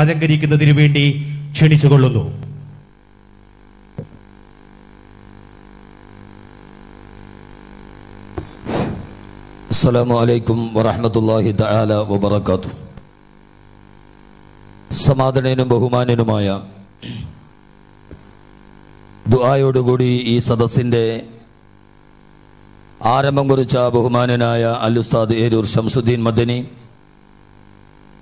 അലങ്കരിക്കുന്നതിന് വേണ്ടി ക്ഷണിച്ചുകൊള്ളുന്നു. അസ്സലാമു അലൈക്കും വറഹ്മത്തുള്ളാഹി തആല വബറകാത്തു സമാധാനനും ബഹുമാനനുമായ ദുആയോടുകൂടി ഈ സദസ്സിന്റെ ആരംഭം കുറിച്ച ബഹുമാനനായ അൽ ഉസ്താദ് ഏരൂർ ഷംസുദ്ദീൻ മദനി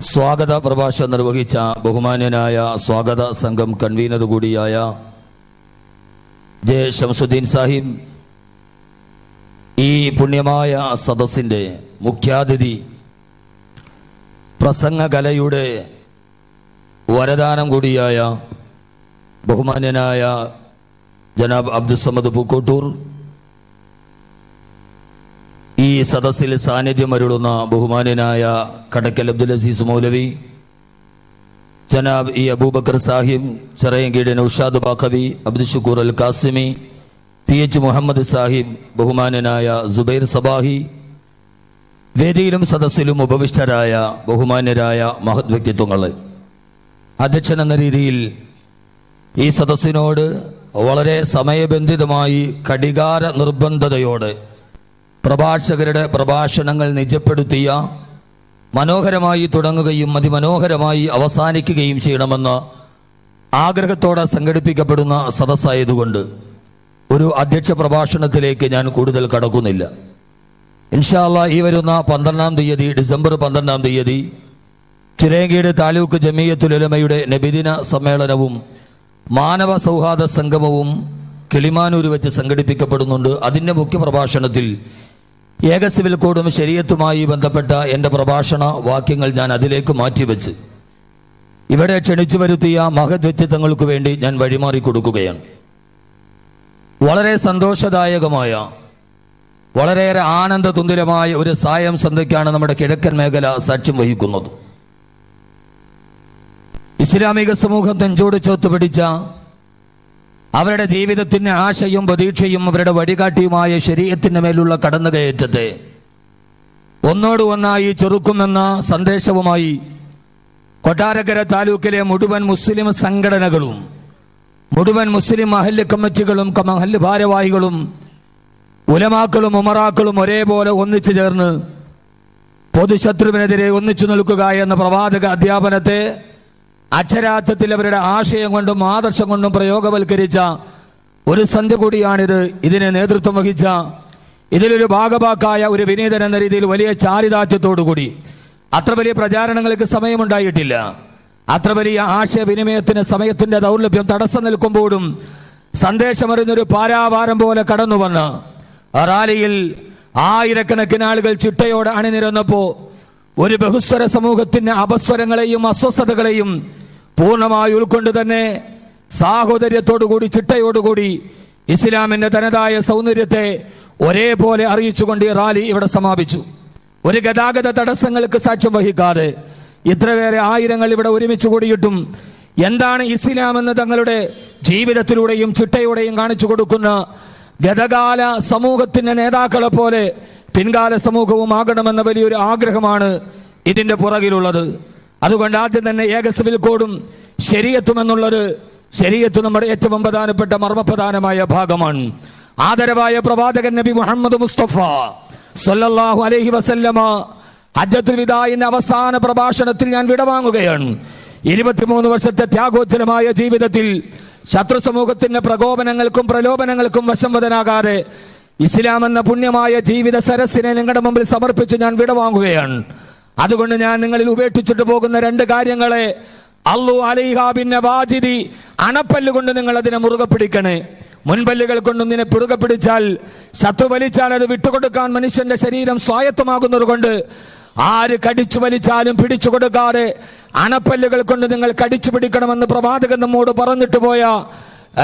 സ്വാഗത പ്രഭാഷണം നിർവഹിച്ച ബഹുമാന്യനായ സ്വാഗത സംഘം കൺവീനർ കൂടിയായ ജെ ഷംസുദ്ദീൻ സാഹിബ് ഈ പുണ്യമായ സദസ്സിന്റെ മുഖ്യാതിഥി പ്രസംഗകലയുടെ വരദാനം കൂടിയായ ബഹുമാന്യനായ ജനാബ് അബ്ദുസമ്മദ് പൂക്കോട്ടൂർ ഈ സദസ്സിൽ സാന്നിധ്യം അരുളുന്ന ബഹുമാനനായ കടക്കൽ അബ്ദുൽ അസീസ് മൗലവി ജനാബ് ഇ അബൂബക്കർ സാഹിബ് ചെറയങ്കീട് നൌഷാദ് ബാഖവി അബ്ദുൽ ഷുക്കൂർ അൽ കാസിമി പി എച്ച് മുഹമ്മദ് സാഹിബ് ബഹുമാനനായ സുബൈർ സബാഹി വേദിയിലും സദസ്സിലും ഉപവിഷ്ടരായ ബഹുമാന്യരായ മഹത് വ്യക്തിത്വങ്ങൾ അധ്യക്ഷൻ എന്ന രീതിയിൽ ഈ സദസ്സിനോട് വളരെ സമയബന്ധിതമായി കടികാര നിർബന്ധതയോടെ പ്രഭാഷകരുടെ പ്രഭാഷണങ്ങൾ നിജപ്പെടുത്തിയ മനോഹരമായി തുടങ്ങുകയും അതിമനോഹരമായി അവസാനിക്കുകയും ചെയ്യണമെന്ന് ആഗ്രഹത്തോടെ സംഘടിപ്പിക്കപ്പെടുന്ന സദസ്സായതുകൊണ്ട് ഒരു അധ്യക്ഷ പ്രഭാഷണത്തിലേക്ക് ഞാൻ കൂടുതൽ കടക്കുന്നില്ല. ഇൻഷാല്ല ഈ വരുന്ന പന്ത്രണ്ടാം തീയതി ഡിസംബർ പന്ത്രണ്ടാം തീയതി ചിരേങ്കീട് താലൂക്ക് ജമീയത്തുലമയുടെ നബിദിന സമ്മേളനവും മാനവ സൗഹാർദ്ദ സംഗമവും കിളിമാനൂർ വെച്ച് സംഘടിപ്പിക്കപ്പെടുന്നുണ്ട്. അതിന്റെ മുഖ്യ പ്രഭാഷണത്തിൽ ഏക സിവിൽ കോഡും ശരീരത്തുമായി ബന്ധപ്പെട്ട എന്റെ പ്രഭാഷണ വാക്യങ്ങൾ ഞാൻ അതിലേക്ക് മാറ്റിവെച്ച് ഇവിടെ ക്ഷണിച്ചു വരുത്തിയ മഹത് വ്യക്തിത്വങ്ങൾക്ക് വേണ്ടി ഞാൻ വഴിമാറി കൊടുക്കുകയാണ്. വളരെ സന്തോഷദായകമായ വളരെയേറെ ആനന്ദതുന്തിരമായ ഒരു സായം സന്ധ്യയ്ക്കാണ് നമ്മുടെ കിഴക്കൻ മേഖല സാക്ഷ്യം വഹിക്കുന്നത്. ഇസ്ലാമിക സമൂഹം നെഞ്ചോട് ചോത്ത് പിടിച്ച അവരുടെ ജീവിതത്തിന് ആശയും പ്രതീക്ഷയും അവരുടെ വഴികാട്ടിയുമായ ശരീരത്തിന് മേലുള്ള കടന്നുകയറ്റത്തെ. ഒന്നോട് ഒന്നായി ചെറുക്കുമെന്ന സന്ദേശവുമായി കൊട്ടാരക്കര താലൂക്കിലെ മുഴുവൻ മുസ്ലിം സംഘടനകളും മുഴുവൻ മുസ്ലിം മഹല്ല് കമ്മിറ്റികളും മഹല്ല് ഭാരവാഹികളും ഉലമാക്കളും ഉമറാക്കളും ഒരേപോലെ ഒന്നിച്ചു ചേർന്ന് പൊതുശത്രുവിനെതിരെ ഒന്നിച്ചു നിൽക്കുക എന്ന പ്രവാചക അധ്യാപനത്തെ അക്ഷരാർത്ഥത്തിൽ അവരുടെ ആശയം കൊണ്ടും ആദർശം കൊണ്ടും പ്രയോഗവൽക്കരിച്ച ഒരു സന്ധ്യ കൂടിയാണിത്. ഇതിനെ നേതൃത്വം വഹിച്ച ഇതിലൊരു ഭാഗഭാക്കായ ഒരു വിനീതൻ എന്ന രീതിയിൽ വലിയ ചാരിതാർത്ഥ്യത്തോടു കൂടി. അത്ര വലിയ പ്രചാരണങ്ങൾക്ക് സമയമുണ്ടായിട്ടില്ല. അത്ര വലിയ ആശയവിനിമയത്തിന് സമയത്തിന്റെ ദൗർലഭ്യം തടസ്സം നിൽക്കുമ്പോഴും സന്ദേശമറിഞ്ഞൊരു പാരാവാരം പോലെ കടന്നു വന്ന് റാലിയിൽ ആയിരക്കണക്കിന് ആളുകൾ ചിട്ടയോടെ അണിനിരന്നപ്പോ ഒരു ബഹുസ്വര സമൂഹത്തിന്റെ അപസ്വരങ്ങളെയും അസ്വസ്ഥതകളെയും പൂർണമായി ഉൾക്കൊണ്ട് തന്നെ സാഹോദര്യത്തോടുകൂടി ചിട്ടയോടുകൂടി ഇസ്ലാമിന്റെ തനതായ സൗന്ദര്യത്തെ ഒരേപോലെ അറിയിച്ചുകൊണ്ട് ഈ റാലി ഇവിടെ സമാപിച്ചു. ഒരു ഗതാഗത തടസ്സങ്ങൾക്ക് സാക്ഷ്യം വഹിക്കാതെ ഇത്രയേറെ ആയിരങ്ങൾ ഇവിടെ ഒരുമിച്ച് കൂടിയിട്ടും എന്താണ് ഇസ്ലാം എന്ന് തങ്ങളുടെ ജീവിതത്തിലൂടെയും ചിട്ടയുടെയും കാണിച്ചു കൊടുക്കുന്ന ഗതകാല സമൂഹത്തിന്റെ നേതാക്കളെ പോലെ പിൻകാല സമൂഹവും ആകണമെന്ന വലിയൊരു ആഗ്രഹമാണ് ഇതിന്റെ പുറകിലുള്ളത്. അതുകൊണ്ട് ആദ്യം തന്നെ ഏക സിവിൽ കോഡും ശരിയത്തും എന്നുള്ളൊരു ശരിയത്ത് നമ്മുടെ ഏറ്റവും പ്രധാനപ്പെട്ട മർമ്മപ്രധാനമായ ഭാഗമാണ്. ആദരവായ പ്രവാചകൻ നബി മുഹമ്മദ് മുസ്തഫ സൊല്ലാഹു അലഹി വസല്ലമ ഹജ്ജത്തുൽ വിദായിന്റെ അവസാന പ്രഭാഷണത്തിൽ ഞാൻ വിടവാങ്ങുകയാണ് ഇരുപത്തിമൂന്ന് വർഷത്തെ ത്യാഗോജ്ജലമായ ജീവിതത്തിൽ ശത്രു സമൂഹത്തിന്റെ പ്രകോപനങ്ങൾക്കും പ്രലോഭനങ്ങൾക്കും വശംവദനാകാതെ ഇസ്ലാം എന്ന പുണ്യമായ ജീവിത സരസിനെ നിങ്ങളുടെ മുമ്പിൽ സമർപ്പിച്ച് ഞാൻ വിടവാങ്ങുകയാണ് അതുകൊണ്ട് ഞാൻ നിങ്ങളിൽ ഉപേക്ഷിച്ചിട്ട് പോകുന്ന രണ്ട് കാര്യങ്ങളെ അള്ളു അലിഹാബിന്റെ വാജിദി അണപ്പല്ല് കൊണ്ട് നിങ്ങൾ അതിനെ മുറുകെ പിടിക്കണേ. മുൻപല്ലുകൾ കൊണ്ട് നിന്നെ പിറുകെ പിടിച്ചാൽ ശത്രു വലിച്ചാൽ അത് വിട്ടുകൊടുക്കാൻ മനുഷ്യന്റെ ശരീരം സ്വായത്തമാകുന്നത് കൊണ്ട് ആര് കടിച്ചു വലിച്ചാലും പിടിച്ചു കൊടുക്കാതെ അണപ്പല്ലുകൾ കൊണ്ട് നിങ്ങൾ കടിച്ചു പിടിക്കണമെന്ന് പ്രവാചകൻ നമ്മോട് പറഞ്ഞിട്ട് പോയ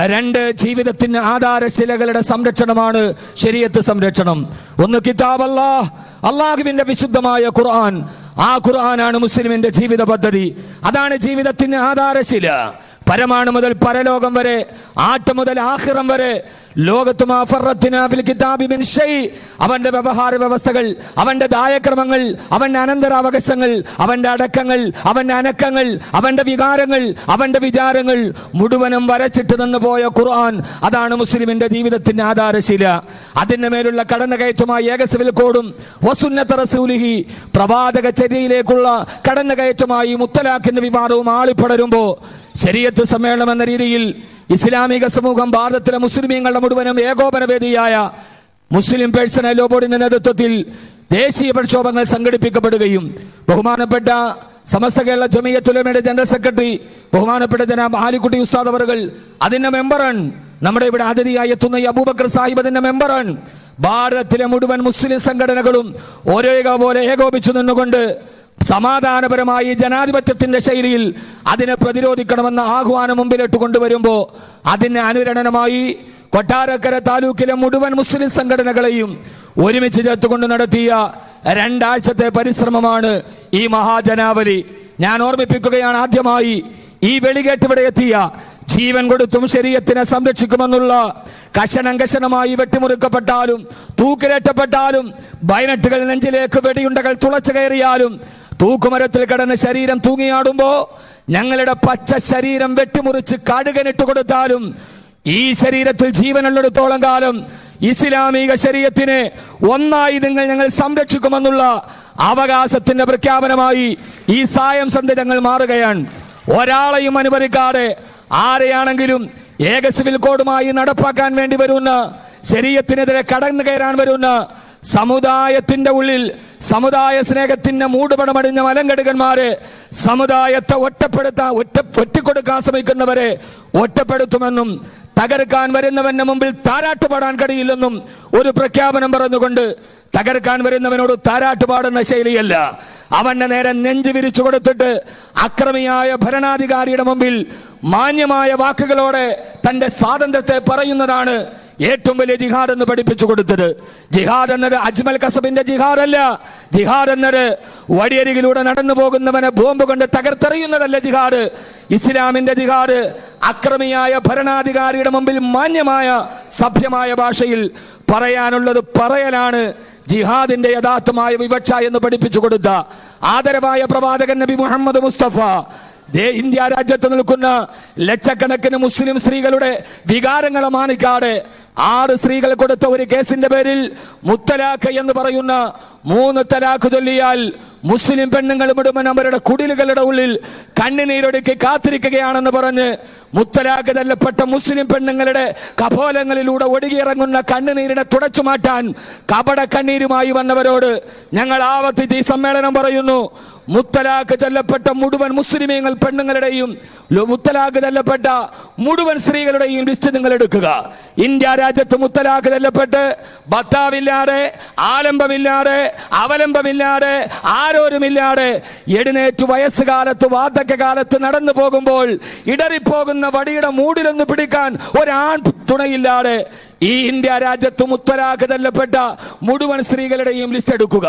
രണ്ട് ജീവിതത്തിന് ആധാരശിലകളുടെ സംരക്ഷണമാണ് ശരീരത്ത് സംരക്ഷണം. ഒന്ന് കിതാബല്ലാ അള്ളാഹുവിന്റെ വിശുദ്ധമായ ഖുർആൻ. ആ ഖുർആനാണ് മുസ്ലിമിന്റെ ജീവിത പദ്ധതി. അതാണ് ജീവിതത്തിന് ആധാരശില. പരമാണു മുതൽ പരലോകം വരെ ആട്ടം മുതൽ ആഹിറം വരെ അവന്റെ വ്യവഹാര വ്യവസ്ഥകൾ അവന്റെ ദായക്രമങ്ങൾ അവന്റെ അനന്തരാവകാശങ്ങൾ അവന്റെ അടക്കങ്ങൾ അവന്റെ അനക്കങ്ങൾ അവന്റെ വികാരങ്ങൾ അവന്റെ വിചാരങ്ങൾ മുഴുവനും വരച്ചിട്ട് നിന്ന് പോയ ഖുർആൻ. അതാണ് മുസ്ലിമിന്റെ ജീവിതത്തിന്റെ ആധാരശില. അതിന്റെ മേലുള്ള കടന്നുകയറ്റമായി ഏക സിവിൽ കോഡും വസുന്നത്ത റസൂലിഹി പ്രവാചക ചര്യയിലേക്കുള്ള കടന്നുകയറ്റമായി മുത്തലാഖിന്റെ വിവാദവും ആളിപ്പടരുമ്പോ ശരീരത്ത് സമ്മേളനം എന്ന രീതിയിൽ ഇസ്ലാമിക സമൂഹം ഭാരതത്തിലെ മുസ്ലിമീങ്ങളുടെ മുഴുവനും ഏകോപന വേദിയായ മുസ്ലിം പേഴ്സണൽ ലോ ബോർഡിന്റെ നേതൃത്വത്തിൽ ദേശീയ പ്രക്ഷോഭങ്ങൾ സംഘടിപ്പിക്കപ്പെടുകയും ബഹുമാനപ്പെട്ട സമസ്ത കേരള ജമീയത്തുലമയുടെ ജനറൽ സെക്രട്ടറി ബഹുമാനപ്പെട്ട ജനാബ് ആലിക്കുട്ടി ഉസ്താദ് അവറുകൾ അതിന്റെ മെമ്പറാണ് നമ്മുടെ ഇവിടെ അതിഥിയായി എത്തുന്ന ഈ അബൂബക്കർ സാഹിബ് അതിന്റെ മെമ്പറാണ്. ഭാരതത്തിലെ മുഴുവൻ മുസ്ലിം സംഘടനകളും ഒരേ പോലെ ഏകോപിച്ചു നിന്നുകൊണ്ട് സമാധാനപരമായി ജനാധിപത്യത്തിന്റെ ശൈലിയിൽ അതിനെ പ്രതിരോധിക്കണമെന്ന ആഹ്വാനം മുമ്പിലിട്ട് കൊണ്ടുവരുമ്പോ അതിന് അനുരണനമായി കൊട്ടാരക്കര താലൂക്കിലെ മുഴുവൻ മുസ്ലിം സംഘടനകളെയും ഒരുമിച്ച് ചേർത്തുകൊണ്ട് നടത്തിയ രണ്ടാഴ്ചത്തെ പരിശ്രമമാണ് ഈ മഹാജനാവലി. ഞാൻ ഓർമ്മിപ്പിക്കുകയാണ് ആദ്യമായി ഈ വെളികേട്ട് ഇവിടെ എത്തിയ ജീവൻ കൊടുത്തും ശരീരത്തിനെ സംരക്ഷിക്കുമെന്നുള്ള കഷണം കഷണമായി വെട്ടിമുറുക്കപ്പെട്ടാലും തൂക്കിലേറ്റപ്പെട്ടാലും ബൈനറ്റുകൾ നെഞ്ചിലേക്ക് വെടിയുണ്ടകൾ തുളച്ചു കയറിയാലും തൂക്കുമരത്തിൽ കിടന്ന് ശരീരം തൂങ്ങിയാടുമ്പോ ഞങ്ങളുടെ പച്ച ശരീരം വെട്ടിമുറിച്ച് കടുകനിട്ട് കൊടുത്താലും ഈ ശരീരത്തിൽ ജീവനുള്ളിടത്തോളം കാലം ഇസ്ലാമിക ശരീരത്തിനെ ഒന്നായി നിങ്ങൾ ഞങ്ങൾ സംരക്ഷിക്കുമെന്നുള്ള അവകാശത്തിന്റെ പ്രഖ്യാപനമായി ഈ സായം സന്ധ്യ ഞങ്ങൾ മാറുകയാണ്. ഒരാളെയും അനുവദിക്കാതെ ആരെയാണെങ്കിലും ഏക സിവിൽ കോഡുമായി നടപ്പാക്കാൻ വേണ്ടി വരുന്ന ശരീരത്തിനെതിരെ കടന്നു കയറാൻ വരുന്ന സമുദായത്തിന്റെ ഉള്ളിൽ സമുദായ സ്നേഹത്തിന്റെ മൂടുപടമടിഞ്ഞ മലങ്കടുകന്മാരെ സമുദായത്തെ ഒറ്റപ്പെടുത്താൻ ഒറ്റ ഒറ്റക്കൊടുക്കാൻ ശ്രമിക്കുന്നവരെ ഒറ്റപ്പെടുത്തുമെന്നും തകർക്കാൻ വരുന്നവന്റെ മുമ്പിൽ താരാട്ടുപാടാൻ കഴിയില്ലെന്നും ഒരു പ്രഖ്യാപനം പറഞ്ഞുകൊണ്ട് തകർക്കാൻ വരുന്നവനോട് താരാട്ടുപാടുന്ന ശൈലിയല്ല. അവന്റെ നേരെ നെഞ്ചു വിരിച്ചു കൊടുത്തിട്ട് അക്രമിയായ ഭരണാധികാരിയുടെ മുമ്പിൽ മാന്യമായ വാക്കുകളോടെ തന്റെ സ്വാതന്ത്ര്യത്തെ പറയുന്നതാണ് ഏറ്റവും വലിയ ജിഹാദ് എന്ന് പഠിപ്പിച്ചു കൊടുത്തത്. ജിഹാദ് എന്നത് അജ്മൽ കസബിന്റെ ജിഹാദ് അല്ല ജിഹാദ് എന്നത് വടിയരികിലൂടെ നടന്നു പോകുന്നവനെ ബോംബ് കൊണ്ട് തകർത്തെറിയുന്നതല്ല ജിഹാദ്. ഇസ്ലാമിന്റെ ജിഹാദ് അക്രമിയായ ഭരണാധികാരിയുടെ മുമ്പിൽ മാന്യമായ സഭ്യമായ ഭാഷയിൽ പറയാനുള്ളത് പറയലാണ്. ജിഹാദിന്റെ യഥാർത്ഥമായ വിവക്ഷ എന്ന് പഠിപ്പിച്ചു കൊടുത്ത ആദരവായ പ്രവാചകൻ നബി മുഹമ്മദ് മുസ്തഫ. ഇന്ത്യ രാജ്യത്ത് നിൽക്കുന്ന ലക്ഷക്കണക്കിന് മുസ്ലിം സ്ത്രീകളുടെ വികാരങ്ങളെ മാനിക്കാതെ ആറ് സ്ത്രീകൾ കൊടുത്ത ഒരു കേസിന്റെ പേരിൽ മുത്തലാഖ് എന്ന് പറയുന്ന മൂന്ന് തലാഖ് ചൊല്ലിയാൽ മുസ്ലിം പെണ്ണുങ്ങൾ മുഴുവൻ അവരുടെ കുടിലുകളുടെ ഉള്ളിൽ കണ്ണുനീരൊടുക്കി കാത്തിരിക്കുകയാണെന്ന് പറഞ്ഞ് മുത്തലാഖ് തല്ലപ്പെട്ട മുസ്ലിം പെണ്ണുങ്ങളുടെ കപോലങ്ങളിലൂടെ ഒഴുകിയിറങ്ങുന്ന കണ്ണുനീരിനെ തുടച്ചു മാറ്റാൻ കപട കണ്ണീരുമായി വന്നവരോട് ഞങ്ങൾ ആവർത്തിച്ച് ഈ സമ്മേളനം പറയുന്നു. മുത്തലാഖ് ചൊല്ലപ്പെട്ട മുഴുവൻ മുസ്ലിമീങ്ങൾ പെണ്ണുങ്ങളുടെയും മുത്തലാഖ് ചൊല്ലപ്പെട്ട മുഴുവൻ സ്ത്രീകളുടെയും ലിസ്റ്റ് നിങ്ങൾ എടുക്കുക. ഇന്ത്യ രാജ്യത്ത് മുത്തലാഖ് ചൊല്ലപ്പെട്ട് ഭർത്താവില്ലാതെ ആലംബമില്ലാതെ അവലംബമില്ലാതെ ആരോരുമില്ലാതെ എഴുന്നേറ്റ് വയസ്സുകാലത്ത് വാർദ്ധക്യകാലത്ത് നടന്നു പോകുമ്പോൾ ഇടറിപ്പോകുന്ന വടിയുടെ മൂടിലൊന്ന് പിടിക്കാൻ ഒരാൺ തുണയില്ലാതെ ഈ ഇന്ത്യ രാജ്യത്ത് മുത്തലാഖ് തല്ലപ്പെട്ട മുഴുവൻ സ്ത്രീകളുടെയും ലിസ്റ്റ് എടുക്കുക.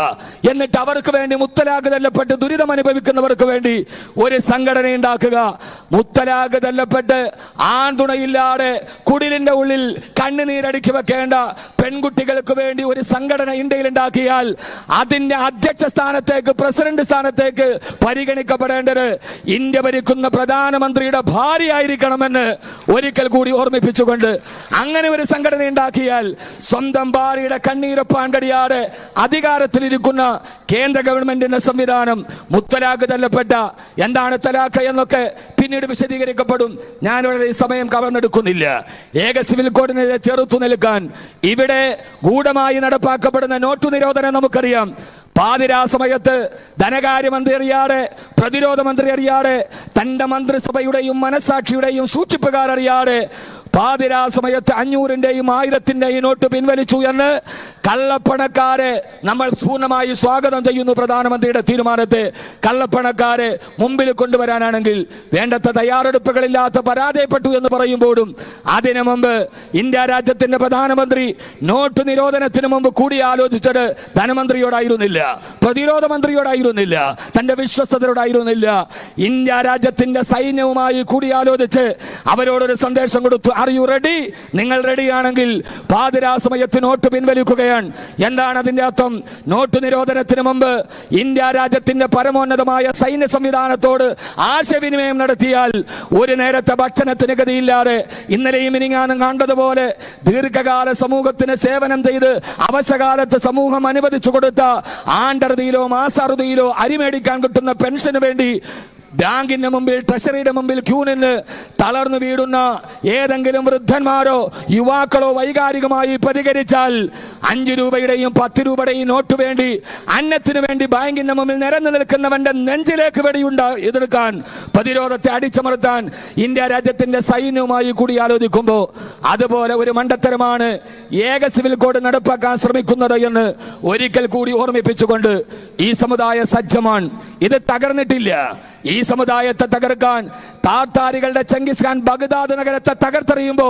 എന്നിട്ട് അവർക്ക് വേണ്ടി മുത്തലാഖ് തല്ലപ്പെട്ട് ദുരിതം അനുഭവിക്കുന്നവർക്ക് വേണ്ടി ഒരു സംഘടന ഉണ്ടാക്കുക. മുത്തലാഖ് തല്ലപ്പെട്ട് ആൺതുണയില്ലാതെ കുടിലിന്റെ ഉള്ളിൽ കണ്ണുനീരടുക്കി വെക്കേണ്ട പെൺകുട്ടികൾക്ക് വേണ്ടി ഒരു സംഘടന ഇന്ത്യയിൽ ഉണ്ടാക്കിയാൽ അതിന്റെ അധ്യക്ഷ സ്ഥാനത്തേക്ക് പ്രസിഡന്റ് സ്ഥാനത്തേക്ക് പരിഗണിക്കപ്പെടേണ്ടത് ഇന്ത്യ ഭരിക്കുന്ന പ്രധാനമന്ത്രിയുടെ ഭാര്യയായിരിക്കണമെന്ന് ഒരിക്കൽ കൂടി ഓർമ്മിപ്പിച്ചുകൊണ്ട് അങ്ങനെ ഒരു സംഘടന ഉണ്ടാക്കിയാൽ സ്വന്തം ഭാര്യയുടെ കണ്ണീരൊപ്പാൻ കഴിയാതെ അധികാരത്തിലിരിക്കുന്ന കേന്ദ്ര ഗവൺമെന്റിന്റെ സംവിധാനം മുത്തലാഖ് തല്ലപ്പെട്ട എന്താണ് തലാഖ് എന്നൊക്കെ പിന്നീട് വിശദീകരിക്കപ്പെടും. ഞാനിവിടെ ഈ സമയം കവർന്നെടുക്കുന്നില്ല. ഏക സിവിൽ കോഡിനെതിരെ ചെറുത്തു നിൽക്കാൻ ഇവിടെ ഗൂഢമായി നടപ്പാക്കപ്പെടുന്ന നോട്ടു നിരോധനം നമുക്കറിയാം. പാതിരാ സമയത്ത് ധനകാര്യമന്ത്രി അറിയാതെ പ്രതിരോധ മന്ത്രി അറിയാതെ തന്റെ മന്ത്രിസഭയുടെയും മനസാക്ഷിയുടെയും സൂക്ഷിപ്പുകാർ അറിയാതെ പാതിരാ സമയത്ത് അഞ്ഞൂറിന്റെയും ആയിരത്തിന്റെയും നോട്ട് പിൻവലിച്ചു എന്ന് കള്ളപ്പണക്കാരെ നമ്മൾ പൂർണമായി സ്വാഗതം ചെയ്യുന്നു പ്രധാനമന്ത്രിയുടെ തീരുമാനത്തെ. കള്ളപ്പണക്കാരെ മുമ്പിൽ കൊണ്ടുവരാനാണെങ്കിൽ വേണ്ടത്ര തയ്യാറെടുപ്പുകളില്ലാത്ത പരാജയപ്പെട്ടു എന്ന് പറയുമ്പോഴും അതിനു മുമ്പ് ഇന്ത്യ രാജ്യത്തിന്റെ പ്രധാനമന്ത്രി നോട്ട് നിരോധനത്തിന് മുമ്പ് കൂടിയാലോചിച്ചത് ധനമന്ത്രിയോടായിരുന്നില്ല പ്രതിരോധ മന്ത്രിയോടായിരുന്നില്ല തന്റെ വിശ്വസ്തരോടായിരുന്നില്ല ഇന്ത്യ രാജ്യത്തിന്റെ സൈന്യവുമായി കൂടിയാലോചിച്ച് അവരോടൊരു സന്ദേശം കൊടുത്തു. ആർ യു റെഡി നിങ്ങൾ റെഡിയാണെങ്കിൽ പാതിരാ സമയത്ത് നോട്ട് പിൻവലിക്കുകയാണ്. എന്താണ് അതിന്റെ അർത്ഥം? നോട്ട് നിരോധനത്തിന് മുമ്പ് ഇന്ത്യ രാജ്യത്തിന്റെ പരമോന്നതമായ സൈന്യ സംവിധാനത്തോട് ആശയവിനിമയം നടത്തിയാൽ ഒരു നേരത്തെ ഭക്ഷണത്തിന് ഗതിയില്ലാതെ ഇന്നലെയും ഇനിങ്ങാനും കണ്ടതുപോലെ ദീർഘകാല സമൂഹത്തിന് സേവനം ചെയ്ത് അവശകാലത്ത് സമൂഹം അനുവദിച്ചു കൊടുത്ത ആണ്ടറുതിയിലോ മാസാറുതിയിലോ അരിമേടിക്കാൻ കിട്ടുന്ന പെൻഷന് വേണ്ടി ബാങ്കിന്റെ മുമ്പിൽ ട്രഷറിയുടെ മുമ്പിൽ ക്യൂ നിന്ന് തളർന്നു വീടുന്ന ഏതെങ്കിലും വൃദ്ധന്മാരോ യുവാക്കളോ വൈകാരികമായി പ്രതികരിച്ചാൽ അഞ്ചു രൂപയുടെയും പത്ത് രൂപയുടെയും നോട്ട് വേണ്ടി അന്നത്തിനു വേണ്ടി ബാങ്കിന്റെ മുമ്പിൽ നിരന്നു നിൽക്കുന്നവന്റെ നെഞ്ചിലേക്ക് വെടിയുണ്ട എതിർക്കാൻ പ്രതിരോധത്തെ അടിച്ചമർത്താൻ ഇന്ത്യ രാജ്യത്തിന്റെ സൈന്യവുമായി കൂടി ആലോചിക്കുമ്പോൾ അതുപോലെ ഒരു മണ്ടത്തരമാണ് ഏക സിവിൽ കോഡ് നടപ്പാക്കാൻ ശ്രമിക്കുന്നത് എന്ന് ഒരിക്കൽ കൂടി ഓർമ്മിപ്പിച്ചുകൊണ്ട് ഈ സമുദായ സജ്ജമാണ് ഇത് തകർന്നിട്ടില്ല. ഈ സമുദായത്തെ തകർക്കാൻ താത്താരികളുടെ ചെങ്കിസ് ഖാൻ ബഗ്ദാദ് നഗരത്തെ തകർത്തെറിയുമ്പോ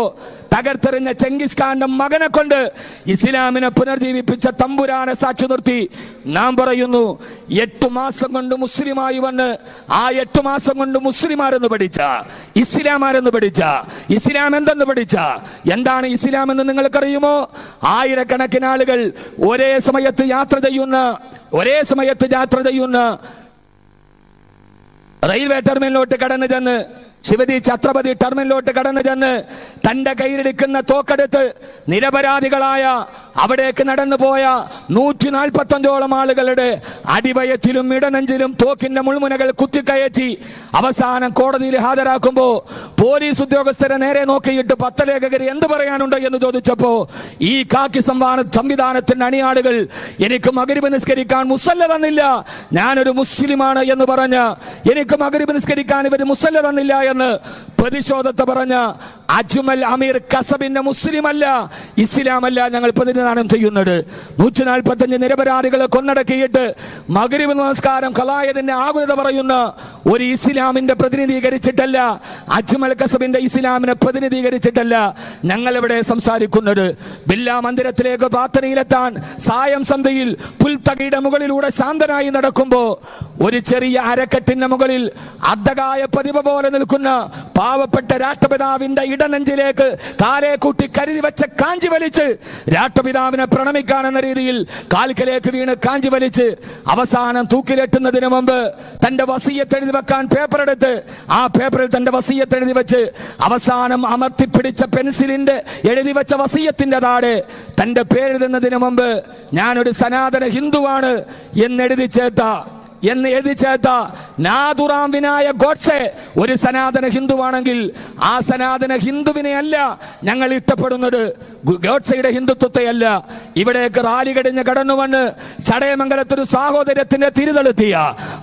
തകർത്തെറിഞ്ഞ ചെങ്കിസ് ഖാന്റെ മകനെ കൊണ്ട് ഇസ്ലാമിനെ പുനർജീവിപ്പിച്ച തമ്പുരാനെ സാക്ഷി നിർത്തി. നാം പറയുന്നു എട്ടു മാസം കൊണ്ട് മുസ്ലിമായി വന്ന് ആ എട്ടു മാസം കൊണ്ട് മുസ്ലിമാരെന്ന് പഠിച്ച ഇസ്ലാമാരെന്ന് പഠിച്ച ഇസ്ലാം എന്തെന്ന് പഠിച്ച എന്താണ് ഇസ്ലാം എന്ന് നിങ്ങൾക്കറിയുമോ? ആയിരക്കണക്കിന് ആളുകൾ ഒരേ സമയത്ത് യാത്ര ചെയ്യുന്ന ഒരേ സമയത്ത് യാത്ര ചെയ്യുന്ന റെയിൽവേ ടെർമിനലിലോട്ട് കടന്നു ചെന്ന് ശിവജി ഛത്രപതി ടെർമിനലിലോട്ട് കടന്നു ചെന്ന് തന്റെ കയ്യിലെടുക്കുന്ന തോക്കെടുത്ത് നിരപരാധികളായ അവിടേക്ക് നടന്നു പോയ നൂറ്റി നാൽപ്പത്തി അഞ്ചോളം ആളുകളുടെ അടിവയത്തിലും ഇടനെഞ്ചിലും തോക്കിന്റെ മുൾമുനകൾ കുത്തിക്കയറ്റി അവസാനം കോടതിയിൽ ഹാജരാക്കുമ്പോൾ പോലീസ് ഉദ്യോഗസ്ഥരെ നേരെ നോക്കിയിട്ട് പത്തലേഖകർ എന്ത് പറയാനുണ്ട് എന്ന് ചോദിച്ചപ്പോൾ ഈ കാക്കി സംവാന സംവിധാനത്തിന്റെ അണിയാളുകൾ എനിക്ക് മകരിബ് നിസ്കരിക്കാൻ മുസല്ല തന്നില്ല. ഞാനൊരു മുസ്ലിമാണ് എന്ന് പറഞ്ഞ് എനിക്ക് മകരിബ് നിസ്കരിക്കാൻ ഇവർ മുസല്ല തന്നില്ല എന്ന് പ്രതിഷോധത്തെ പറഞ്ഞ അജ്മൽ അമീർ കസബിന്റെ മുസ്ലിം അല്ല ഇസ്ലാം അല്ല ഞങ്ങൾ പ്രതിനിധാനം ചെയ്യുന്നത്. നൂറ്റി നാൽപ്പത്തഞ്ച് നിരപരാധികളെ കൊന്നടക്കിയിട്ട് മകരിബ് നമസ്കാരം കലായതിന്റെ ആകുലത പറയുന്ന ഒരു ഇസ്ലാമിന്റെ പ്രതിനിധീകരിച്ചിട്ടല്ല അജ്മൽ കസബിന്റെ ഇസ്ലാമിനെ പ്രതിനിധീകരിച്ചിട്ടല്ല ഞങ്ങൾ ഇവിടെ സംസാരിക്കുന്നത്. ബില്ലാ മന്ദിരത്തിലേക്ക് പ്രാർത്ഥനയിലെത്താൻ സായം സന്ധ്യയിൽ പുൽത്തകയുടെ മുകളിലൂടെ ശാന്തനായി നടക്കുമ്പോൾ ഒരു ചെറിയ അരക്കെട്ടിന്റെ മുകളിൽ അർദ്ധകായ പതിവ് പോലെ നിൽക്കുന്ന പാവപ്പെട്ട രാഷ്ട്രപിതാവിന്റെ ഇടനെഞ്ചിലേക്ക് കാലേ കൂട്ടി കരുതി വെച്ച കാഞ്ചി വലിച്ച് രാഷ്ട്രപിതാവിനെ പ്രണമിക്കാൻ എന്ന രീതിയിൽ കാൽക്കലേക്ക് വീണ് കാഞ്ചി വലിച്ച് അവസാനം തൂക്കിലെട്ടുന്നതിന് മുമ്പ് തന്റെ വസീയത്ത് എഴുതി വെക്കാൻ പേപ്പർ എടുത്ത് ആ പേപ്പറിൽ തന്റെ വസീയത്ത് എഴുതി വെച്ച് അവസാനം അമർത്തിപ്പിടിച്ച പെൻസിലിന്റെ എഴുതി വെച്ച വസീയത്തിന്റെ താഴെ തന്റെ പേരെഴുതുന്നതിന് മുമ്പ് ഞാനൊരു സനാതന ഹിന്ദുവാണ് എന്നെഴുതി ചേർത്ത എന്ന് എഴുതി ചേർത്ത നാദുറാം ഗോഡ്സെ ഒരു സനാതന ഹിന്ദുവാണെങ്കിൽ ആ സനാതന ഹിന്ദുവിനെ അല്ല ഞങ്ങൾ ഇഷ്ടപ്പെടുന്നത്. ഗോഡ്സയുടെ ഹിന്ദുത്വത്തെ അല്ല ഇവിടേക്ക് റാലി കടിഞ്ഞ് കടന്നു വന്ന് ചടയമംഗലത്തൊരു സാഹോദര്യത്തിന്റെ തിരിതെളുത്തിയ.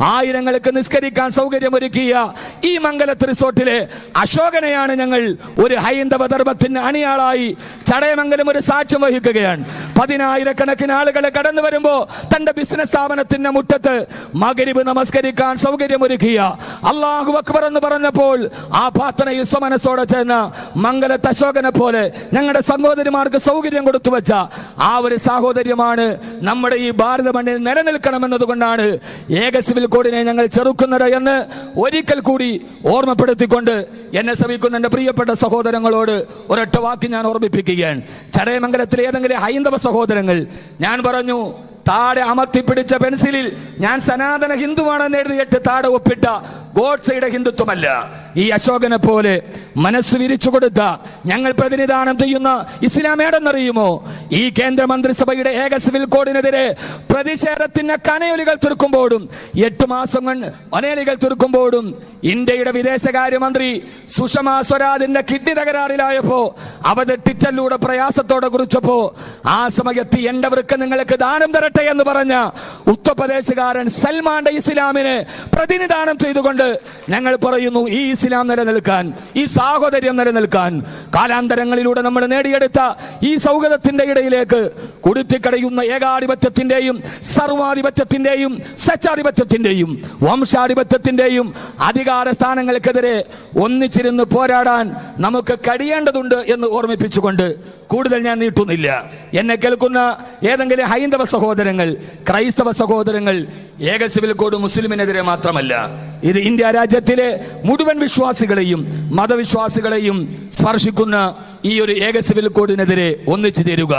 ആയിരങ്ങൾക്ക് നിസ്കരിക്കാൻ സൗകര്യമൊരുക്കിയ ഈ മംഗലത്ത് റിസോർട്ടിലെ അശോകനെയാണ് ഞങ്ങൾ ഒരു ഹൈന്ദവ ധർമ്മത്തിന് അണിയാളായി ചടയമംഗലം ഒരു സാക്ഷ്യം വഹിക്കുകയാണ്. പതിനായിരക്കണക്കിന് ആളുകളെ കടന്നു വരുമ്പോ തന്റെ ബിസിനസ് സ്ഥാപനത്തിന്റെ മുറ്റത്ത് മകരിബ് നമസ്കരിക്കാൻ സൗകര്യമൊരുക്കിയ അള്ളാഹു അക്ബർ എന്ന് പറഞ്ഞപ്പോൾ ആ പ്രാർത്ഥനയിൽ സ്വമനസ്സോടെ ചേർന്ന മംഗലത്ത് പോലെ ഞങ്ങളുടെ സഹോദരിമാർക്ക് സൗകര്യം കൊടുത്തു വെച്ച ആ ഒരു സാഹോദര്യമാണ് നമ്മുടെ ഈ ഭാരത മണ്ണിൽ നിലനിൽക്കണമെന്നതുകൊണ്ടാണ് ഏക സിവിൽ കോഡിനെ ഞങ്ങൾ ചെറുക്കുന്നത് എന്ന് ഒരിക്കൽ കൂടി ഓർമ്മപ്പെടുത്തിക്കൊണ്ട് എന്നെ ശ്രമിക്കുന്ന എന്റെ പ്രിയപ്പെട്ട സഹോദരങ്ങളോട് ഒരൊറ്റ വാക്ക് ഞാൻ ഓർമ്മിപ്പിക്കുകയാണ്. ചടയമംഗലത്തിലെ ഏതെങ്കിലും ഹൈന്ദവ സഹോദരങ്ങൾ ഞാൻ പറഞ്ഞു താഴെ അമർത്തിപ്പിടിച്ച പെൻസിലിൽ ഞാൻ സനാതന ഹിന്ദുവാണെന്ന് എഴുതിയിട്ട് താടെ ഒപ്പിട്ട ഗോഡ്സയുടെ ഹിന്ദുത്വമല്ല. ഈ അശോകനെ പോലെ മനസ്സ് വിരിച്ചു കൊടുത്ത ഞങ്ങൾ പ്രതിനിധാനം ചെയ്യുന്ന ഇസ്ലാം ഏടെന്നറിയുമോ? ഈ കേന്ദ്ര മന്ത്രിസഭയുടെ ഏക സിവിൽ കോഡിനെതിരെ പ്രതിഷേധത്തിന് കനയൊലികൾ തീർക്കുമ്പോഴും എട്ട് മാസം കൊണ്ട് ഒനേലികൾ തീർക്കുമ്പോഴും ഇന്ത്യയുടെ വിദേശകാര്യമന്ത്രി സുഷമ സ്വരാജിന്റെ കിഡ്നി തകരാറിലായപ്പോ അവത് ട്വിറ്ററിലൂടെ പ്രയാസത്തോടെ കുറിച്ചപ്പോ ആ സമയത്ത് എന്റെ വൃക്ക നിങ്ങൾക്ക് ദാനം തരട്ടെ എന്ന് പറഞ്ഞ ഉത്തർപ്രദേശുകാരൻ സൽമാന്റെ ഇസ്ലാമിനെ പ്രതിനിധാനം ചെയ്തുകൊണ്ട് ഞങ്ങൾ പറയുന്നു ഈ ഇസ്ലാം നിലനിൽക്കാൻ ഈ സാഹോദര്യം നിലനിൽക്കാൻ കാലാന്തരങ്ങളിലൂടെ നമ്മൾ നേടിയെടുത്ത ഈ സൗഹൃദത്തിന്റെ ഇടയിലേക്ക് കുടുത്തിക്കടയുന്ന ഏകാധിപത്യത്തിന്റെയും സർവാധിപത്യത്തിന്റെയും സച്ചാധിപത്യത്തിന്റെയും വംശാധിപത്യത്തിന്റെയും അധികാര സ്ഥാനങ്ങൾക്കെതിരെ ഒന്നിച്ചിരുന്ന് പോരാടാൻ നമുക്ക് കഴിയേണ്ടതുണ്ട് എന്ന് ഓർമ്മിപ്പിച്ചുകൊണ്ട് കൂടുതൽ ഞാൻ നീട്ടുന്നില്ല. എന്നെ കേൾക്കുന്ന ഏതെങ്കിലും ഹൈന്ദവ സഹോദരങ്ങൾ ക്രൈസ്തവ സഹോദരങ്ങൾ ഏക സിവിൽ കോഡ് മുസ്ലിമിനെതിരെ മാത്രമല്ല ഇത് ഇന്ത്യ രാജ്യത്തിലെ മുഴുവൻ വിശ്വാസികളെയും മതവിശ്വാസികളെയും സ്പർശിക്കുന്ന ഈ ഒരു ഏക സിവിൽ കോഡിനെതിരെ ഒന്നിച്ചു ചേരുക.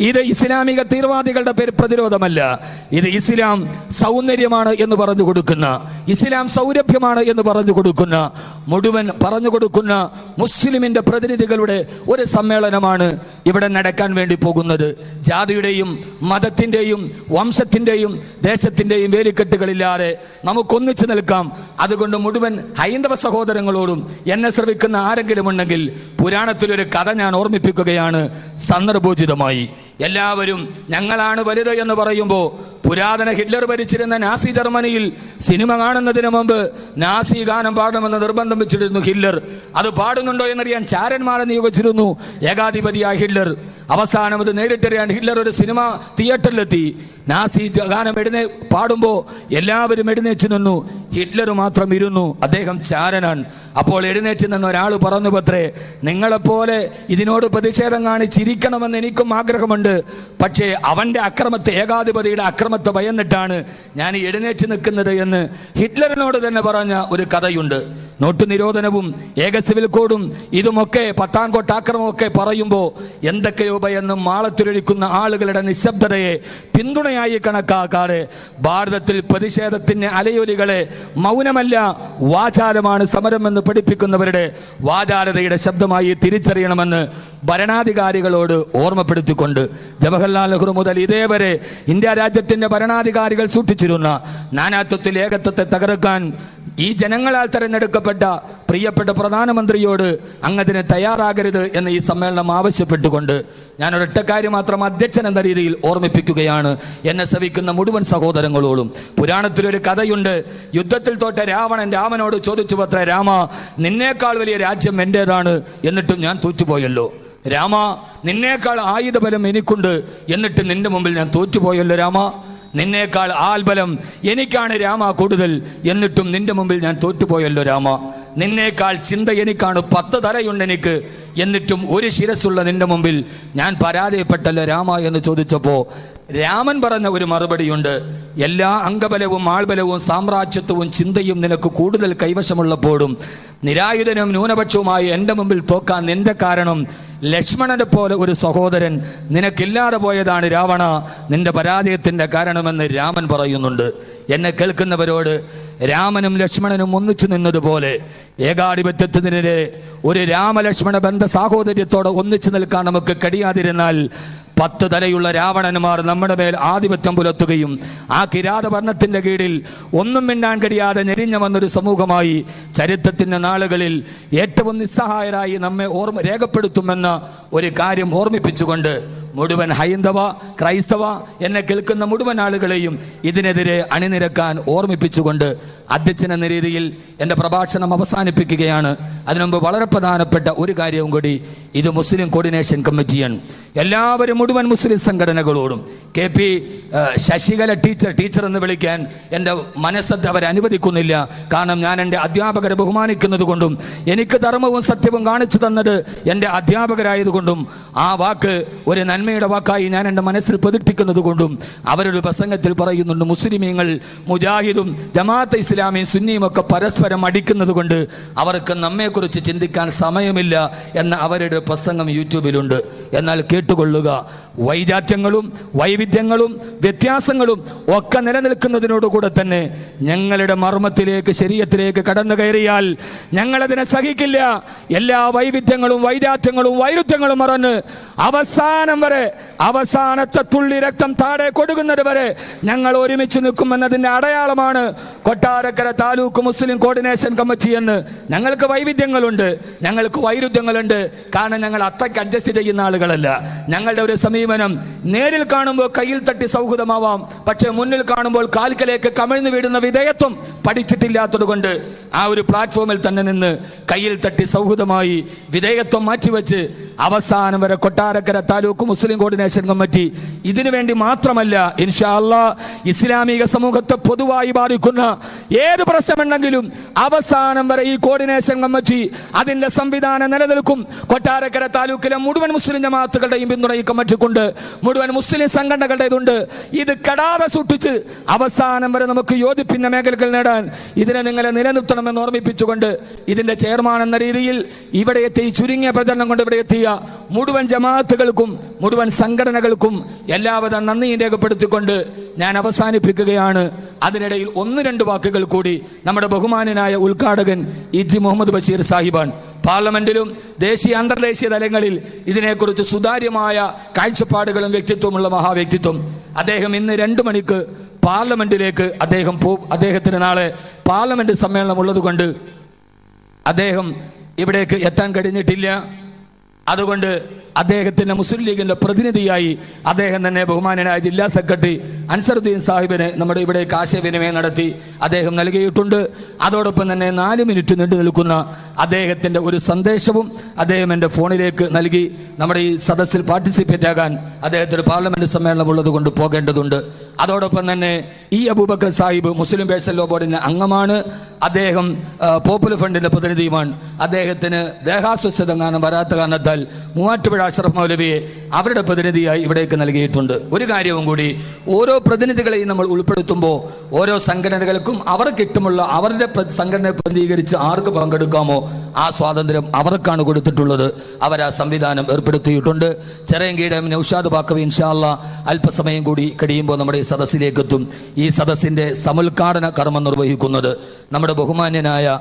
ഇത് ഇസ്ലാമിക തീവ്രവാദികളുടെ പേര് പ്രതിരോധമല്ല. ഇത് ഇസ്ലാം സൗന്ദര്യമാണ് എന്ന് പറഞ്ഞു കൊടുക്കുന്ന ഇസ്ലാം സൗരഭ്യമാണ് എന്ന് പറഞ്ഞു കൊടുക്കുന്ന മുഴുവൻ പറഞ്ഞു കൊടുക്കുന്ന മുസ്ലിമിന്റെ പ്രതിനിധികളുടെ ഒരു സമ്മേളനമാണ് ഇവിടെ നടക്കാൻ വേണ്ടി പോകുന്നത്. ജാതിയുടെയും മതത്തിന്റെയും വംശത്തിന്റെയും ദേശത്തിന്റെയും വേലിക്കെട്ടുകളില്ലാതെ നമുക്കൊന്നിച്ചു നിൽക്കാം. അതുകൊണ്ട് മുഴുവൻ ഹൈന്ദവ സഹോദരങ്ങളോടും എന്നെ ശ്രമിക്കുന്ന ആരെങ്കിലും ഉണ്ടെങ്കിൽ പുരാണത്തിലൊരു കഥ ഞാൻ ഓർമ്മിപ്പിക്കുകയാണ്. സന്ദർഭോചിതമായി. എല്ലാവരും ഞങ്ങളാണ് വലുത് എന്ന് പറയുമ്പോൾ പുരാതന ഹിറ്റ്ലർ ഭരിച്ചിരുന്ന നാസി ജർമ്മനിയിൽ സിനിമ കാണുന്നതിന് മുമ്പ് നാസി ഗാനം പാടണമെന്ന് നിർബന്ധം വെച്ചിരുന്നു ഹിറ്റ്ലർ. അത് പാടുന്നുണ്ടോ എന്നറിയാൻ ചാരന്മാരെ നിയോഗിച്ചിരുന്നു ഏകാധിപതിയായ ഹിറ്റ്ലർ. അവസാനം അത് നേരിട്ടറിയാൻ ഹിറ്റ്ലർ ഒരു സിനിമ തിയേറ്ററിലെത്തി. നാസി ഗാനം എഴുന്നേ പാടുമ്പോൾ എല്ലാവരും എഴുന്നേറ്റ് നിന്നു. ഹിറ്റ്ലർ മാത്രം ഇരുന്നു. അദ്ദേഹം ചാരനാണ്. അപ്പോൾ എഴുന്നേറ്റ് നിന്ന് ഒരാൾ പറഞ്ഞു പത്രേ നിങ്ങളെപ്പോലെ ഇതിനോട് പ്രതിഷേധം കാണിച്ചിരിക്കണമെന്ന് എനിക്കും ആഗ്രഹമുണ്ട്. പക്ഷേ അവന്റെ അക്രമത്തെ ഏകാധിപതിയുടെ അക്രമത്തെ ഭയന്നിട്ടാണ് ഞാൻ എഴുന്നേറ്റ് നിൽക്കുന്നത് എന്ന് ഹിറ്റ്ലറിനോട് തന്നെ പറഞ്ഞ ഒരു കഥയുണ്ട്. നോട്ട് നിരോധനവും ഏക സിവിൽ കോഡും ഇതുമൊക്കെ പത്താൻകോട്ട് ആക്രമമൊക്കെ പറയുമ്പോൾ എന്തൊക്കെയോ ഭയന്നും മാളത്തിലൊഴിക്കുന്ന ആളുകളുടെ നിശബ്ദതയെ പിന്തുണയായി കണക്കാക്കാതെ ഭാരതത്തിൽ പ്രതിഷേധത്തിന്റെ അലയൊലികളെ മൗനമല്ല വാചാലമാണ് സമരമെന്ന് പഠിപ്പിക്കുന്നവരുടെ വാചാലതയുടെ ശബ്ദമായി തിരിച്ചറിയണമെന്ന് ഭരണാധികാരികളോട് ഓർമ്മപ്പെടുത്തിക്കൊണ്ട് ജവഹർലാൽ നെഹ്റു മുതൽ ഇതേവരെ ഇന്ത്യ രാജ്യത്തിന്റെ ഭരണാധികാരികൾ സൂക്ഷിച്ചിരുന്ന നാനാത്വത്തിൽ ഏകത്വത്തെ തകർക്കാൻ ഈ ജനങ്ങളാൽ തെരഞ്ഞെടുക്കപ്പെട്ട പ്രിയപ്പെട്ട പ്രധാനമന്ത്രിയോട് അങ്ങതിന് തയ്യാറാകരുത് എന്ന് ഈ സമ്മേളനം ആവശ്യപ്പെട്ടുകൊണ്ട് ഞാൻ ഒരൊറ്റ കാര്യം മാത്രം അധ്യക്ഷൻ എന്ന രീതിയിൽ ഓർമ്മിപ്പിക്കുകയാണ്. എന്നെ ശ്രവിക്കുന്ന മുഴുവൻ സഹോദരങ്ങളോടും. പുരാണത്തിലൊരു കഥയുണ്ട്. യുദ്ധത്തിൽ തോറ്റ രാവണൻ രാമനോട് ചോദിച്ചു പത്ര രാമ നിന്നേക്കാൾ വലിയ രാജ്യം എന്റേതാണ് എന്നിട്ടും ഞാൻ തോറ്റുപോയല്ലോ. രാമ നിന്നേക്കാൾ ആയുധബലം എനിക്കുണ്ട്. എന്നിട്ട് നിന്റെ മുമ്പിൽ ഞാൻ തോറ്റുപോയല്ലോ രാമ. നിന്നേക്കാൾ ആൽബലം എനിക്കാണ് രാമ കൂടുതൽ എന്നിട്ടും നിന്റെ മുമ്പിൽ ഞാൻ തോറ്റുപോയല്ലോ രാമ. നിന്നേക്കാൾ ചിന്ത എനിക്കാണ് പത്ത് തലയുണ്ട് എനിക്ക് എന്നിട്ടും ഒരു ശിരസ്സുള്ള നിന്റെ മുമ്പിൽ ഞാൻ പരാജയപ്പെട്ടല്ലോ രാമ എന്ന് ചോദിച്ചപ്പോ രാമൻ പറഞ്ഞ ഒരു മറുപടിയുണ്ട് എല്ലാ അംഗബലവും ആൾബലവും സാമ്രാജ്യത്വവും ചിന്തയും നിനക്ക് കൂടുതൽ കൈവശമുള്ളപ്പോഴും നിരായുധനും ന്യൂനപക്ഷവുമായി എന്റെ മുമ്പിൽ തോക്കാൻ നിന്റെ കാരണം ലക്ഷ്മണനെ പോലെ ഒരു സഹോദരൻ നിനക്കില്ലാതെ പോയതാണ് രാവണ. നിന്റെ പരാജയത്തിന്റെ കാരണമെന്ന് രാമൻ പറയുന്നുണ്ട്. എന്നെ കേൾക്കുന്നവരോട് രാമനും ലക്ഷ്മണനും ഒന്നിച്ചു നിന്നതുപോലെ ഏകാധിപത്യത്തിനെതിരെ ഒരു രാമലക്ഷ്മണ ബന്ധ സാഹോദര്യത്തോടെ ഒന്നിച്ചു നിൽക്കാൻ നമുക്ക് കഴിയാതിരുന്നാൽ പത്ത് തലയുള്ള രാവണന്മാർ നമ്മുടെ മേൽ ആധിപത്യം പുലർത്തുകയും ആ കിരാത ഭരണത്തിന്റെ കീഴിൽ ഒന്നും മിണ്ടാൻ കഴിയാതെ ഞെരിഞ്ഞ വന്നൊരു സമൂഹമായി ചരിത്രത്തിന്റെ നാളുകളിൽ ഏറ്റവും നിസ്സഹായരായി നമ്മെ ഓർമ്മ രേഖപ്പെടുത്തുമെന്ന ഒരു കാര്യം ഓർമ്മിപ്പിച്ചുകൊണ്ട് മുഴുവൻ ഹൈന്ദവ ക്രൈസ്തവ എന്നെ കേൾക്കുന്ന മുഴുവൻ ആളുകളെയും ഇതിനെതിരെ അണിനിരക്കാൻ ഓർമ്മിപ്പിച്ചുകൊണ്ട് അധ്യക്ഷൻ എന്ന രീതിയിൽ എന്റെ പ്രഭാഷണം അവസാനിപ്പിക്കുകയാണ്. അതിനുമുമ്പ് വളരെ പ്രധാനപ്പെട്ട ഒരു കാര്യവും കൂടി ഇത് മുസ്ലിം കോർഡിനേഷൻ കമ്മിറ്റിയാണ് എല്ലാവരും മുഴുവൻ മുസ്ലിം സംഘടനകളോടും. K P Sasikala teacher teacher എന്ന് വിളിക്കാൻ എന്റെ മനസ്സത്ത് അവർ അനുവദിക്കുന്നില്ല. കാരണം ഞാൻ എന്റെ അധ്യാപകരെ ബഹുമാനിക്കുന്നത് കൊണ്ടും എനിക്ക് ധർമ്മവും സത്യവും കാണിച്ചു തന്നത് എന്റെ അധ്യാപകരായതുകൊണ്ടും ആ വാക്ക് ഒരു നന്മയുടെ വാക്കായി ഞാൻ എന്റെ മനസ്സിൽ പ്രതിഷ്ഠിക്കുന്നത് കൊണ്ടും അവരൊരു പ്രസംഗത്തിൽ പറയുന്നുണ്ട് മുസ്ലിമീങ്ങൾ മുജാഹിദും ജമാഅത്ത് ഇസ്ലാമിയും സുന്നിയും ഒക്കെ പരസ്പരം അടിക്കുന്നത് കൊണ്ട് അവർക്ക് നമ്മെക്കുറിച്ച് ചിന്തിക്കാൻ സമയമില്ല എന്ന അവരുടെ പ്രസംഗം യൂട്യൂബിലുണ്ട്. എന്നാൽ കേട്ടുകൊള്ളുക. വൈജാത്യങ്ങളും വൈവിധ്യങ്ങളും വ്യത്യാസങ്ങളും ഒക്കെ നിലനിൽക്കുന്നതിനോടുകൂടെ തന്നെ ഞങ്ങളുടെ മർമ്മത്തിലേക്ക് ശരീരത്തിലേക്ക് കടന്നു കയറിയാൽ ഞങ്ങളതിനെ സഹിക്കില്ല. എല്ലാ വൈവിധ്യങ്ങളും വൈജാത്യങ്ങളും വൈരുദ്ധ്യങ്ങളും മറന്ന് അവസാനം വരെ അവസാനത്തെ തുള്ളി രക്തം താഴെ കൊടുക്കുന്നത് വരെ ഞങ്ങൾ ഒരുമിച്ച് നിൽക്കുമെന്നതിന്റെ അടയാളമാണ് കൊട്ടാരക്കര താലൂക്ക് മുസ്ലിം കോർഡിനേഷൻ കമ്മിറ്റി എന്ന്. ഞങ്ങൾക്ക് വൈവിധ്യങ്ങളുണ്ട് ഞങ്ങൾക്ക് വൈരുദ്ധ്യങ്ങളുണ്ട്. കാരണം ഞങ്ങൾ അത്രയ്ക്ക് അഡ്ജസ്റ്റ് ചെയ്യുന്ന ആളുകളല്ല. ഞങ്ങളുടെ ഒരു സമീപനം നേരിൽ കാണുമ്പോൾ കയ്യിൽ തട്ടി സൗഹൃദമാവാം. പക്ഷേ മുന്നിൽ കാണുമ്പോൾ കാൽക്കലേക്ക് കമിഴ്ന്നു വീടുന്ന വിധേയത്വം പഠിച്ചിട്ടില്ലാത്തത് കൊണ്ട് ആ ഒരു പ്ലാറ്റ്ഫോമിൽ തന്നെ നിന്ന് കയ്യിൽ തട്ടി സൗഹൃദമായി വിധേയത്വം മാറ്റിവെച്ച് അവസാനം വരെ കൊട്ടാരക്കര താലൂക്ക് മുസ്ലിം കോർഡിനേഷൻ കമ്മിറ്റി ഇതിനു വേണ്ടി മാത്രമല്ല ഇൻഷാല്ല ഇസ്ലാമിക സമൂഹത്തെ പൊതുവായി ബാധിക്കുന്ന ഏത് പ്രശ്നമുണ്ടെങ്കിലും അവസാനം വരെ ഈ കോർഡിനേഷൻ കമ്മിറ്റി അതിന്റെ സംവിധാനം നിലനിൽക്കും. കൊട്ടാരക്കര താലൂക്കിലെ മുഴുവൻ മുസ്ലിം ജമാഅത്തുകളുടെയും പിന്തുണ ഈ കമ്മിറ്റിക്കുണ്ട് മുഴുവൻ മുസ്ലിം സംഘടനകളുടേതുണ്ട് ഇത് കടാതെ സൂക്ഷിച്ച് അവസാനം വരെ നമുക്ക് യോജിപ്പിന്ന മേഖലകൾ നേടാൻ ഇതിനെ നിങ്ങളെ നിലനിർത്തണമെന്ന് ഓർമ്മിപ്പിച്ചുകൊണ്ട് ഇതിന്റെ ചെയർമാൻ എന്ന രീതിയിൽ ഇവിടെ എത്തി ചുരുങ്ങിയ പ്രചരണം കൊണ്ട് ഇവിടെ എത്തിയ മുഴുവൻ ജമാഅത്തുകൾക്കും മുഴുവൻ സംഘടനകൾക്കും എല്ലാവിധ നന്ദിയും രേഖപ്പെടുത്തിക്കൊണ്ട് ഞാൻ അവസാനിപ്പിക്കുകയാണ്. അതിനിടയിൽ ഒന്ന് രണ്ട് വാക്കുകൾ കൂടി നമ്മുടെ ബഹുമാനനായ ഉദ്ഘാടകൻ ഇ മുഹമ്മദ് ബഷീർ സാഹിബാണ്. പാർലമെന്റിലും ദേശീയ അന്തർദേശീയ തലങ്ങളിൽ ഇതിനെക്കുറിച്ച് സുതാര്യമായ കാഴ്ചപ്പാടുകളും വ്യക്തിത്വമുള്ള മഹാവ്യക്തിത്വം. അദ്ദേഹം ഇന്ന് രണ്ടു മണിക്ക് പാർലമെന്റിലേക്ക് അദ്ദേഹം പോ അദ്ദേഹത്തിന് നാളെ പാർലമെന്റ് സമ്മേളനം ഉള്ളതുകൊണ്ട് അദ്ദേഹം ഇവിടേക്ക് എത്താൻ കഴിഞ്ഞിട്ടില്ല. അതുകൊണ്ട് അദ്ദേഹത്തിന്റെ മുസ്ലിം ലീഗിന്റെ പ്രതിനിധിയായി അദ്ദേഹം തന്നെ ബഹുമാനനായ ജില്ലാ സെക്രട്ടറി അൻസറുദ്ദീൻ സാഹിബിനെ നമ്മുടെ ഇവിടേക്ക് ആശയവിനിമയം നടത്തി അദ്ദേഹം നൽകിയിട്ടുണ്ട്. അതോടൊപ്പം തന്നെ നാല് മിനിറ്റ് നീണ്ടു നിൽക്കുന്ന അദ്ദേഹത്തിന്റെ ഒരു സന്ദേശവും അദ്ദേഹം എന്റെ ഫോണിലേക്ക് നൽകി. നമ്മുടെ ഈ സദസ്സിൽ പാർട്ടിസിപ്പേറ്റ് ആകാൻ അദ്ദേഹത്തിന് പാർലമെന്റ് സമ്മേളനം ഉള്ളത് കൊണ്ട് പോകേണ്ടതുണ്ട്. അതോടൊപ്പം തന്നെ ഈ അബൂബക്കർ സാഹിബ് മുസ്ലിം പേഴ്സൺ ലോ ബോർഡിന്റെ അംഗമാണ്. അദ്ദേഹം പോപ്പുലർ ഫണ്ടിന്റെ പ്രതിനിധിയുമാണ്. അദ്ദേഹത്തിന് ദേഹാസ്വസ്ഥത കാരണം വരാത്ത കാരണത്താൽ മൂവാറ്റുപുഴ അഷറഫ് മൗലവിയെ അവരുടെ പ്രതിനിധിയായി ഇവിടേക്ക് നൽകിയിട്ടുണ്ട്. ഒരു കാര്യവും കൂടി ഓരോ പ്രതിനിധികളെയും നമ്മൾ ഉൾപ്പെടുത്തുമ്പോൾ ഓരോ സംഘടനകൾക്കും അവർക്ക് ഇഷ്ടമുള്ള അവരുടെ സംഘടനയെ പ്രതിനിധീകരിച്ച് ആർക്ക് പങ്കെടുക്കാമോ ആ സ്വാതന്ത്ര്യം അവർക്കാണ് കൊടുത്തിട്ടുള്ളത്. അവർ ആ സംവിധാനം ഏർപ്പെടുത്തിയിട്ടുണ്ട്. ചെറിയങ്കീടെ നൌഷാദ് ബാക്കവി ഇൻഷാല്ല അല്പസമയം കൂടി കഴിയുമ്പോൾ നമ്മുടെ ഈ സദസ്സിലേക്ക് എത്തും ഈ സദസ്സിന്റെ സമുദ്ഘാടന കർമ്മം നിർവഹിക്കുന്നത് നമ്മുടെ ബഹുമാന്യനായ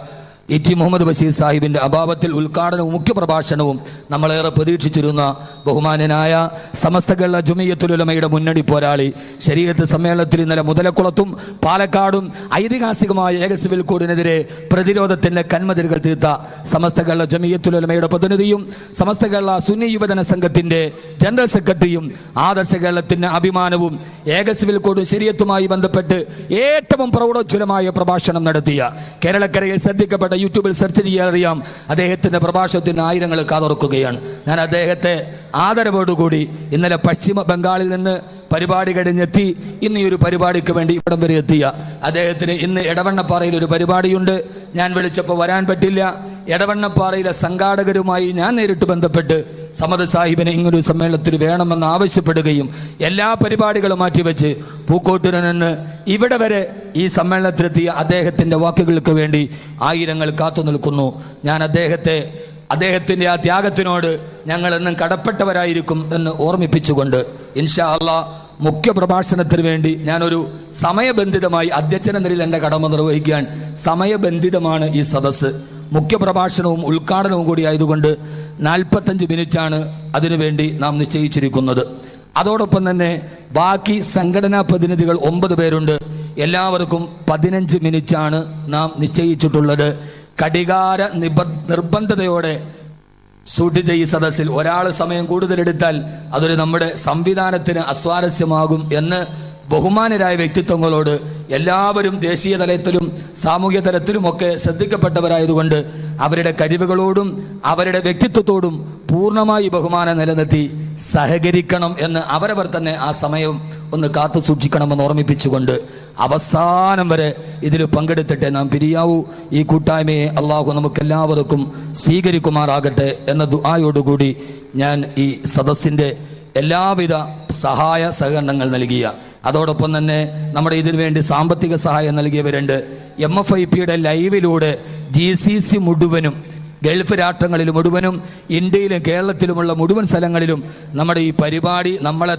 ഇ ടി മുഹമ്മദ് ബഷീർ സാഹിബിന്റെ അഭാവത്തിൽ ഉദ്ഘാടനവും മുഖ്യപ്രഭാഷണവും നമ്മളേറെ പ്രതീക്ഷിച്ചിരുന്ന ബഹുമാനനായ സമസ്ത കേരള ജുമിയത്തുലമയുടെ മുന്നണി പോരാളി ശരീരത്ത് സമ്മേളനത്തിൽ ഇന്നലെ മുതലക്കുളത്തും പാലക്കാടും ഐതിഹാസികമായ ഏക സിവിൽ കോഡിനെതിരെ പ്രതിരോധത്തിന്റെ കന്മതിരുകൾ തീർത്ത സമസ്ത കേരള ജമിയത്തുലുലമയുടെ പ്രതിനിധിയും സമസ്ത കേരള സുന്നി യുവജന സംഘത്തിന്റെ ജനറൽ സെക്രട്ടറിയും ആദർശ കേരളത്തിന്റെ അഭിമാനവും ഏക സിവിൽ കോഡും ശരീരത്തുമായി ബന്ധപ്പെട്ട് ഏറ്റവും പ്രൗഢോജ്വലമായ പ്രഭാഷണം നടത്തിയ കേരളക്കരയിൽ ശ്രദ്ധിക്കപ്പെട്ട യൂട്യൂബിൽ സെർച്ച് ചെയ്യാൻ അറിയാം അദ്ദേഹത്തിന്റെ പ്രഭാഷണത്തിന് ആയിരങ്ങൾ കാതോർക്കുകയാണ്. ഞാൻ അദ്ദേഹത്തെ ആദരവോടുകൂടി ഇന്നലെ പശ്ചിമ ബംഗാളിൽ നിന്ന് പരിപാടി കഴിഞ്ഞെത്തി ഇന്ന് ഈ ഒരു പരിപാടിക്ക് വേണ്ടി ഇവിടം വരെ എത്തിയ. അദ്ദേഹത്തിന് ഇന്ന് എടവണ്ണപ്പാറയിൽ ഒരു പരിപാടിയുണ്ട്. ഞാൻ വിളിച്ചപ്പോൾ വരാൻ പറ്റില്ല. എടവണ്ണപ്പാറയിലെ സംഘാടകരുമായി ഞാൻ നേരിട്ട് ബന്ധപ്പെട്ട് സമത സാഹിബിനെ ഇങ്ങനൊരു സമ്മേളനത്തിൽ വേണമെന്ന് ആവശ്യപ്പെടുകയും എല്ലാ പരിപാടികളും മാറ്റിവെച്ച് പൂക്കോട്ടിന് നിന്ന് ഇവിടെ വരെ ഈ സമ്മേളനത്തിലെത്തിയ അദ്ദേഹത്തിന്റെ വാക്കുകൾക്ക് വേണ്ടി ആയിരങ്ങൾ കാത്തു നിൽക്കുന്നു. ഞാൻ അദ്ദേഹത്തെ അദ്ദേഹത്തിന്റെ ആ ത്യാഗത്തിനോട് ഞങ്ങൾ എന്നും കടപ്പെട്ടവരായിരിക്കും എന്ന് ഓർമ്മിപ്പിച്ചുകൊണ്ട് ഇൻഷാ അള്ളാ മുഖ്യ പ്രഭാഷണത്തിന് വേണ്ടി ഞാനൊരു സമയബന്ധിതമായി അധ്യക്ഷന നിലയിൽ എന്റെ കടമ നിർവഹിക്കാൻ സമയബന്ധിതമാണ് ഈ സദസ്സ്. മുഖ്യ പ്രഭാഷണവും ഉദ്ഘാടനവും കൂടി ആയതുകൊണ്ട് നാൽപ്പത്തഞ്ച് മിനിറ്റാണ് അതിനുവേണ്ടി നാം നിശ്ചയിച്ചിരിക്കുന്നത്. അതോടൊപ്പം തന്നെ ബാക്കി സംഘടനാ പ്രതിനിധികൾ ഒമ്പത് പേരുണ്ട്. എല്ലാവർക്കും പതിനഞ്ച് മിനിറ്റാണ് നാം നിശ്ചയിച്ചിട്ടുള്ളത്. കടികാര നിബ നിർബന്ധതയോടെ സൂക്ഷിച്ച ഈ സദസ്സിൽ ഒരാൾ സമയം കൂടുതലെടുത്താൽ അതൊരു നമ്മുടെ സംവിധാനത്തിന് അസ്വാരസ്യമാകും എന്ന് ബഹുമാനരായ വ്യക്തിത്വങ്ങളോട് എല്ലാവരും ദേശീയ തലത്തിലും സാമൂഹ്യ തലത്തിലുമൊക്കെ ശ്രദ്ധിക്കപ്പെട്ടവരായതുകൊണ്ട് അവരുടെ കഴിവുകളോടും അവരുടെ വ്യക്തിത്വത്തോടും പൂർണമായി ബഹുമാനം നിലനിർത്തി സഹകരിക്കണം എന്ന് അവരവർ തന്നെ ആ സമയം ഒന്ന് കാത്തു സൂക്ഷിക്കണമെന്ന് ഓർമ്മിപ്പിച്ചുകൊണ്ട് അവസാനം വരെ ഇതിൽ പങ്കെടുത്തിട്ട് നാം പിരിയാവൂ. ഈ കൂട്ടായ്മയെ അള്ളാഹു നമുക്ക് എല്ലാവർക്കും സ്വീകരിക്കുമാറാകട്ടെ എന്ന ദുആയോടുകൂടി ഞാൻ ഈ സദസ്സിന്റെ എല്ലാവിധ സഹായ സഹകരണങ്ങൾ നൽകിയ. അതോടൊപ്പം തന്നെ നമ്മുടെ ഇതിനു വേണ്ടി സാമ്പത്തിക സഹായം നൽകിയവരുണ്ട്. എം എഫ് ഐ പിയുടെ ലൈവിലൂടെ ജി സി സി മുഴുവനും ഗൾഫ് രാഷ്ട്രങ്ങളിൽ മുഴുവനും ഇന്ത്യയിലും കേരളത്തിലുമുള്ള മുഴുവൻ സ്ഥലങ്ങളിലും നമ്മുടെ ഈ പരിപാടി നമ്മളെ